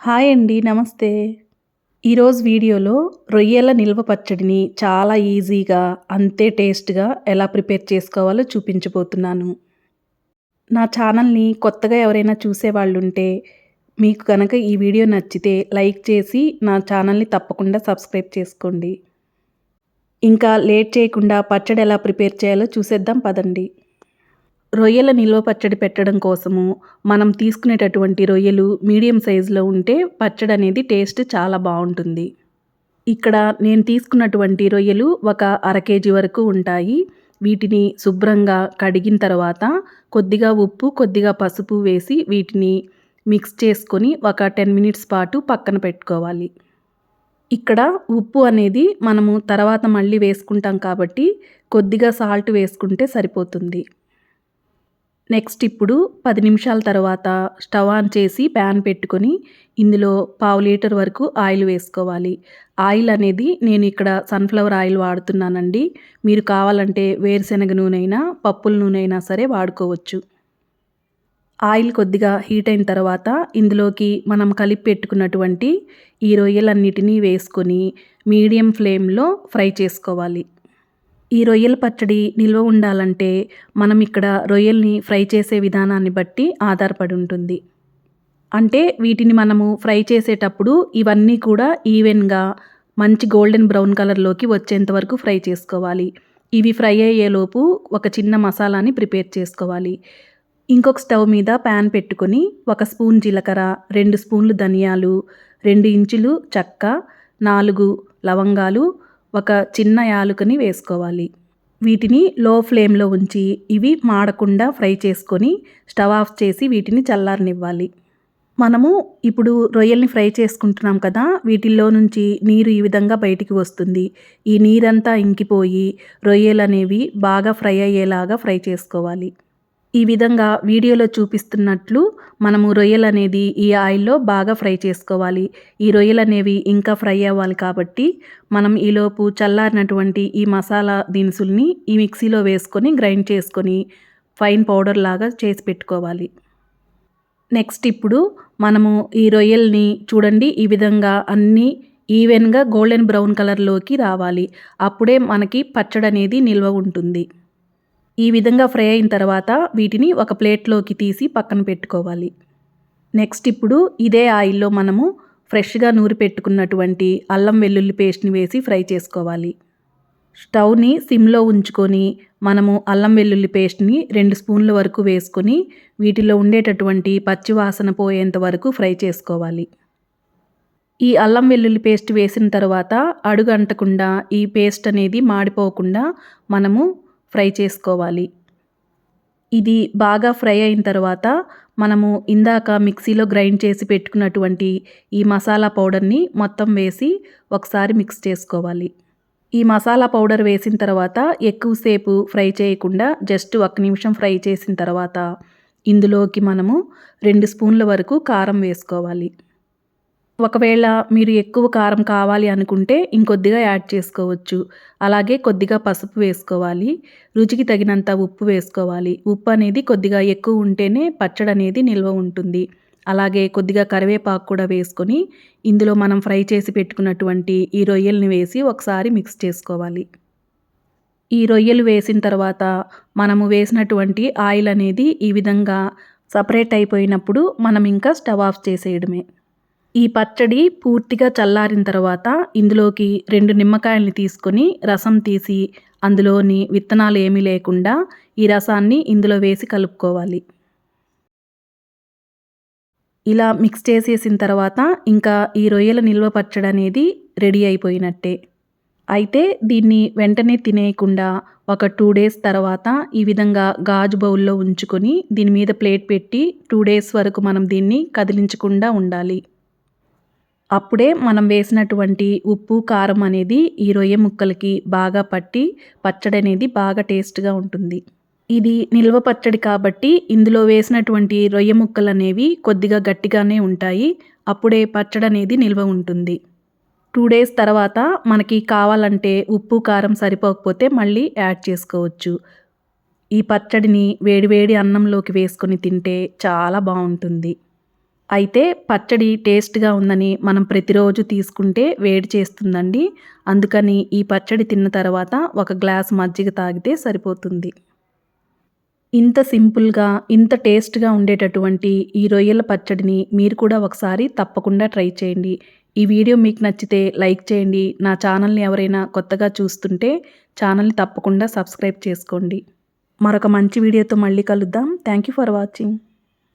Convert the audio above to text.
Hi అండి నమస్తే. ఈరోజు వీడియోలో రొయ్యల నిల్వ పచ్చడిని చాలా ఈజీగా అంతే టేస్ట్గా ఎలా ప్రిపేర్ చేసుకోవాలో చూపించబోతున్నాను. నా ఛానల్ని కొత్తగా ఎవరైనా చూసేవాళ్ళు ఉంటే మీకు కనుక ఈ వీడియో నచ్చితే లైక్ చేసి నా ఛానల్ని తప్పకుండా సబ్స్క్రైబ్ చేసుకోండి. ఇంకా లేట్ చేయకుండా పచ్చడి ఎలా ప్రిపేర్ చేయాలో చూసేద్దాం పదండి. రొయ్యల నిల్వ పచ్చడి పెట్టడం కోసము మనం తీసుకునేటటువంటి రొయ్యలు మీడియం సైజులో ఉంటే పచ్చడి అనేది టేస్ట్ చాలా బాగుంటుంది. ఇక్కడ నేను తీసుకున్నటువంటి రొయ్యలు ఒక అర కేజీ వరకు ఉంటాయి. వీటిని శుభ్రంగా కడిగిన తర్వాత కొద్దిగా ఉప్పు కొద్దిగా పసుపు వేసి వీటిని మిక్స్ చేసుకొని ఒక టెన్ మినిట్స్ పాటు పక్కన పెట్టుకోవాలి. ఇక్కడ ఉప్పు అనేది మనము తర్వాత మళ్ళీ వేసుకుంటాం కాబట్టి కొద్దిగా సాల్ట్ వేసుకుంటే సరిపోతుంది. నెక్స్ట్ ఇప్పుడు పది నిమిషాల తర్వాత స్టవ్ ఆన్ చేసి ప్యాన్ పెట్టుకొని ఇందులో పావు లీటర్ వరకు ఆయిల్ వేసుకోవాలి. ఆయిల్ అనేది నేను ఇక్కడ సన్ఫ్లవర్ ఆయిల్ వాడుతున్నానండి. మీరు కావాలంటే వేరుశనగ నూనె అయినా పప్పుల నూనె అయినా సరే వాడుకోవచ్చు. ఆయిల్ కొద్దిగా హీట్ అయిన తర్వాత ఇందులోకి మనం కలిపి పెట్టుకున్నటువంటి ఈ రొయ్యలన్నిటినీ వేసుకొని మీడియం ఫ్లేమ్లో ఫ్రై చేసుకోవాలి. ఈ రొయ్యల పచ్చడి నిల్వ ఉండాలంటే మనం ఇక్కడ రొయ్యల్ని ఫ్రై చేసే విధానాన్ని బట్టి ఆధారపడి ఉంటుంది. అంటే వీటిని మనము ఫ్రై చేసేటప్పుడు ఇవన్నీ కూడా ఈవెన్గా మంచి గోల్డెన్ బ్రౌన్ కలర్లోకి వచ్చేంత వరకు ఫ్రై చేసుకోవాలి. ఇవి ఫ్రై అయ్యేలోపు ఒక చిన్న మసాలాని ప్రిపేర్ చేసుకోవాలి. ఇంకొక స్టవ్ మీద ప్యాన్ పెట్టుకొని ఒక స్పూన్ జీలకర్ర రెండు స్పూన్లు ధనియాలు రెండు ఇంచులు చెక్క నాలుగు లవంగాలు ఒక చిన్న యాలుకని వేసుకోవాలి. వీటిని లో ఫ్లేమ్లో ఉంచి ఇవి మాడకుండా ఫ్రై చేసుకొని స్టవ్ ఆఫ్ చేసి వీటిని చల్లారనివ్వాలి. మనము ఇప్పుడు రొయ్యల్ని ఫ్రై చేసుకుంటున్నాం కదా వీటిల్లో నుంచి నీరు ఈ విధంగా బయటికి వస్తుంది. ఈ నీరంతా ఇంకిపోయి రొయ్యలు అనేవి బాగా ఫ్రై అయ్యేలాగా ఫ్రై చేసుకోవాలి. ఈ విధంగా వీడియోలో చూపిస్తున్నట్లు మనము రొయ్యలు అనేది ఈ ఆయిల్లో బాగా ఫ్రై చేసుకోవాలి. ఈ రొయ్యలు అనేవి ఇంకా ఫ్రై అవ్వాలి కాబట్టి మనం ఈలోపు చల్లారినటువంటి ఈ మసాలా దినుసుల్ని ఈ మిక్సీలో వేసుకొని గ్రైండ్ చేసుకొని ఫైన్ పౌడర్ లాగా చేసి పెట్టుకోవాలి. నెక్స్ట్ ఇప్పుడు మనము ఈ రొయ్యల్ని చూడండి ఈ విధంగా అన్నీ ఈవెన్గా గోల్డెన్ బ్రౌన్ కలర్లోకి రావాలి. అప్పుడే మనకి పచ్చడి అనేది నిల్వ ఉంటుంది. ఈ విధంగా ఫ్రై అయిన తర్వాత వీటిని ఒక ప్లేట్లోకి తీసి పక్కన పెట్టుకోవాలి. నెక్స్ట్ ఇప్పుడు ఇదే ఆయిల్లో మనము ఫ్రెష్గా నూరి పెట్టుకున్నటువంటి అల్లం వెల్లుల్లి పేస్ట్ని వేసి ఫ్రై చేసుకోవాలి. స్టవ్ని సిమ్లో ఉంచుకొని మనము అల్లం వెల్లుల్లి పేస్ట్ని రెండు స్పూన్ల వరకు వేసుకొని వీటిలో ఉండేటటువంటి పచ్చి వాసన పోయేంత వరకు ఫ్రై చేసుకోవాలి. ఈ అల్లం వెల్లుల్లి పేస్ట్ వేసిన తర్వాత అడుగు అంటకుండా ఈ పేస్ట్ అనేది మాడిపోకుండా మనము ఫ్రై చేసుకోవాలి. ఇది బాగా ఫ్రై అయిన తర్వాత మనము ఇందాక మిక్సీలో గ్రైండ్ చేసి పెట్టుకున్నటువంటి ఈ మసాలా పౌడర్ని మొత్తం వేసి ఒకసారి మిక్స్ చేసుకోవాలి. ఈ మసాలా పౌడర్ వేసిన తర్వాత ఎక్కువసేపు ఫ్రై చేయకుండా జస్ట్ ఒక నిమిషం ఫ్రై చేసిన తర్వాత ఇందులోకి మనము రెండు స్పూన్ల వరకు కారం వేసుకోవాలి. ఒకవేళ మీరు ఎక్కువ కారం కావాలి అనుకుంటే ఇంకొద్దిగా యాడ్ చేసుకోవచ్చు. అలాగే కొద్దిగా పసుపు వేసుకోవాలి. రుచికి తగినంత ఉప్పు వేసుకోవాలి. ఉప్పు అనేది కొద్దిగా ఎక్కువ ఉంటేనే పచ్చడి అనేది నిల్వ ఉంటుంది. అలాగే కొద్దిగా కరివేపాకు కూడా వేసుకొని ఇందులో మనం ఫ్రై చేసి పెట్టుకున్నటువంటి ఈ రొయ్యల్ని వేసి ఒకసారి మిక్స్ చేసుకోవాలి. ఈ రొయ్యలు వేసిన తర్వాత మనము వేసినటువంటి ఆయిల్ అనేది ఈ విధంగా సపరేట్ అయిపోయినప్పుడు మనం ఇంకా స్టవ్ ఆఫ్ చేసేయడమే. ఈ పచ్చడి పూర్తిగా చల్లారిన తర్వాత ఇందులోకి రెండు నిమ్మకాయల్ని తీసుకొని రసం తీసి అందులోని విత్తనాలు ఏమీ లేకుండా ఈ రసాన్ని ఇందులో వేసి కలుపుకోవాలి. ఇలా మిక్స్ చేసేసిన తర్వాత ఇంకా ఈ రొయ్యల నిల్వ పచ్చడి అనేది రెడీ అయిపోయినట్టే. అయితే దీన్ని వెంటనే తినేయకుండా ఒక టూ డేస్ తర్వాత ఈ విధంగా గాజు బౌల్లో ఉంచుకొని దీని మీద ప్లేట్ పెట్టి టూ డేస్ వరకు మనం దీన్ని కదిలించకుండా ఉండాలి. అప్పుడే మనం వేసినటువంటి ఉప్పు కారం అనేది ఈ రొయ్య ముక్కలకి బాగా పట్టి పచ్చడి అనేది బాగా టేస్ట్గా ఉంటుంది. ఇది నిల్వ పచ్చడి కాబట్టి ఇందులో వేసినటువంటి రొయ్య ముక్కలు అనేవి కొద్దిగా గట్టిగానే ఉంటాయి. అప్పుడే పచ్చడి అనేది నిల్వ ఉంటుంది. టూ డేస్ తర్వాత మనకి కావాలంటే ఉప్పు కారం సరిపోకపోతే మళ్ళీ యాడ్ చేసుకోవచ్చు. ఈ పచ్చడిని వేడివేడి అన్నంలోకి వేసుకొని తింటే చాలా బాగుంటుంది. అయితే పచ్చడి టేస్ట్‌గా ఉందని మనం ప్రతిరోజు తీసుకుంటే వేడి చేస్తుందండి. అందుకని ఈ పచ్చడి తిన్న తర్వాత ఒక గ్లాస్ మజ్జిగ తాగితే సరిపోతుంది. ఇంత సింపుల్‌గా, ఇంత టేస్ట్‌గా ఉండేటటువంటి ఈ రొయ్యల పచ్చడిని మీరు కూడా ఒకసారి తప్పకుండా ట్రై చేయండి. ఈ వీడియో మీకు నచ్చితే లైక్ చేయండి. నా ఛానల్‌ని ఎవరైనా కొత్తగా చూస్తుంటే ఛానల్‌ని తప్పకుండా సబ్స్క్రైబ్ చేసుకోండి. మరొక మంచి వీడియోతో మళ్ళీ కలుద్దాం. Thank you for watching.